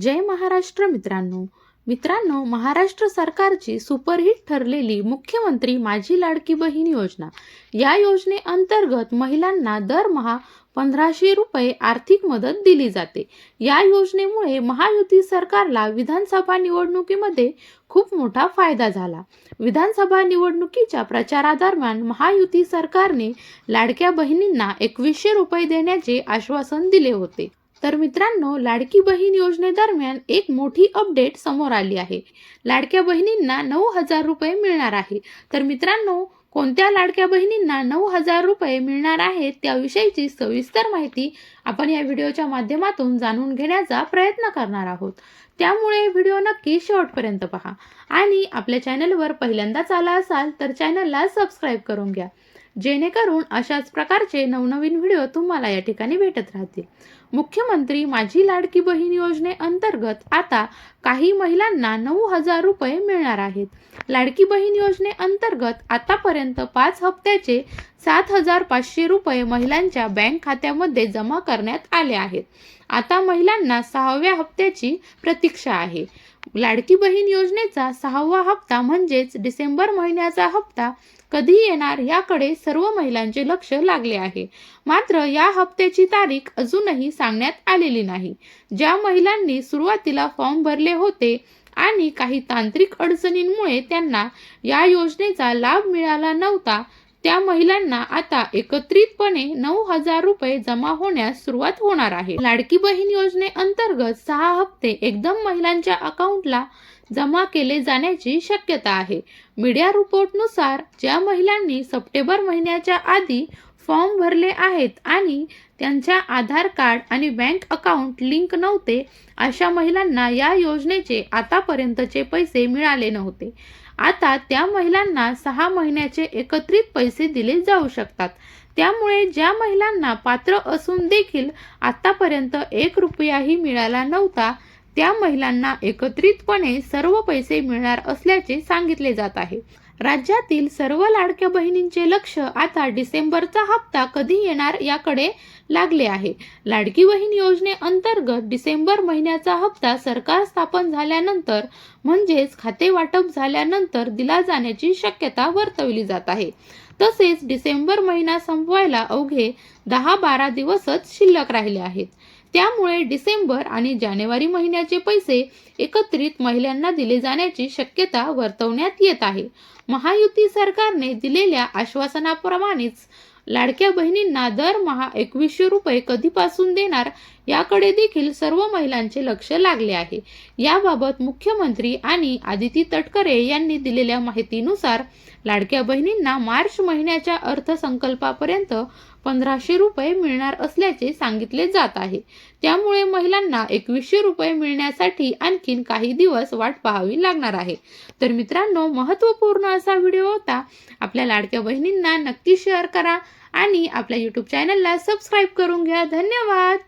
जय महाराष्ट्र मित्रांनो. मित्रांनो महाराष्ट्र सरकारची सुपरहिट ठरलेली मुख्यमंत्री माझी लाडकी बहीण योजना. या योजनेअंतर्गत महिलांना दरमहा पंधराशे रुपये आर्थिक मदत दिली जाते. या योजनेमुळे महायुती सरकारला विधानसभा निवडणुकीमध्ये खूप मोठा फायदा झाला. विधानसभा निवडणुकीच्या प्रचारादरम्यान महायुती सरकारने लाडक्या बहिणींना एकवीसशे रुपये देण्याचे आश्वासन दिले होते. तर मित्रांनो लाडकी बहीण योजनेदरम्यान एक मोठी अपडेट समोर आली आहे. लाडक्या बहिणींना नऊ हजार रुपये मिळणार आहे. तर मित्रांनो कोणत्या लाडक्या बहिणींना नऊ हजार रुपये मिळणार आहेत त्याविषयीची सविस्तर माहिती आपण या व्हिडिओच्या माध्यमातून जाणून घेण्याचा प्रयत्न करणार आहोत. त्यामुळे व्हिडिओ नक्की शेवटपर्यंत पहा. आणि आपल्या चॅनलवर पहिल्यांदाच आला असाल तर चॅनलला सबस्क्राईब करून घ्या. जेणेकरून अशाच प्रकारचे नवनवीन व्हिडिओ तुम्हाला या ठिकाणी भेटत राहतील. मुख्यमंत्री माझी लाडकी बहीण योजनेअंतर्गत आता काही महिलांना नऊ हजार रुपये मिळणार आहेत. लाडकी बहीण योजनेअंतर्गत आतापर्यंत पाच हप्त्याचे सात हजार पाचशे रुपये महिलांच्या बँक खात्यामध्ये जमा करण्यात आले आहेत. आता महिलांना सहाव्या हप्त्याची प्रतीक्षा आहे. लाडकी बहीण योजनेचा सहावा हप्ता म्हणजेच डिसेंबर महिन्याचा हप्ता कधी येणार याकडे सर्व महिलांचे लक्ष लागले आहे. मात्र या हप्त्याची तारीख अजूनही सांगण्यात आलेली नाही. ज्या महिलांनी सुरुवातीला फॉर्म भरले होते आणि काही तांत्रिक अडचणींमुळे त्यांना या योजनेचा लाभ मिळाला नव्हता त्या महिलांना आता एकत्रितपणे नऊ हजार रुपये जमा होण्यास सुरुवात होणार आहे. लाडकी बहीण योजनेअंतर्गत सहा हप्ते एकदम महिलांच्या अकाउंटला जमा केले जाण्याची शक्यता आहे. मीडिया रिपोर्टनुसार ज्या महिलांनी सप्टेंबर महिन्याच्या आधी फॉर्म भरले आहेत आणि त्यांच्या आधार कार्ड आणि बँक अकाउंट लिंक नव्हते. अशा महिलांना या योजनेचे आतापर्यंतचे पैसे मिळाले नव्हते. आता त्या महिलांना सहा महिन्याचे एकत्रित पैसे दिले जाऊ शकतात. त्यामुळे ज्या महिलांना पात्र असून देखील आतापर्यंत एक रुपयाही मिळाला नव्हता त्या महिलांना एकत्रितपणे सर्व पैसे मिळणार असल्याचे सांगितले जात आहे. राज्यातील सर्व लाडक्या बहिणींचे लक्ष आता डिसेंबरचा हप्ता कधी येणार याकडे लागले आहे. लाडकी बहीण योजनेअंतर्गत डिसेंबर महिन्याचा हप्ता सरकार स्थापन झाल्यानंतर म्हणजेच खाते वाटप झाल्यानंतर दिला जाण्याची शक्यता वर्तवली जात आहे. तसेच डिसेंबर महिना संपवायला अवघे दहा बारा दिवसच शिल्लक राहिले आहेत. त्यामुळे डिसेंबर आणि जानेवारी महिन्याचे पैसे एकत्रित महिलांना दिले जाण्याची शक्यता वर्तवण्यात येत आहे. महायुती सरकारने दिलेल्या आश्वासनाप्रमाणेच लाडक्या बहिणींना दरमहा एकवीसशे रुपये कधीपासून देणार याकडे देखील सर्व महिलांचे लक्ष लागले आहे. याबाबत मुख्यमंत्री आणि आदिती तटकरे यांनी दिलेल्या माहितीनुसार लाडक्या बहिणींना मार्च महिन्याच्या अर्थसंकल्पापर्यंत पंधराशे रुपये मिळणार असल्याचे सांगितले जात आहे. त्यामुळे महिलांना एकवीसशे रुपये मिळण्यासाठी आणखीन काही दिवस वाट पाहावी लागणार आहे. तर मित्रांनो महत्त्वपूर्ण असा व्हिडिओ होता आपल्या लाडक्या बहिणींना नक्की शेअर करा आणि आपल्या यूट्यूब चॅनलला सबस्क्राईब करून घ्या. धन्यवाद!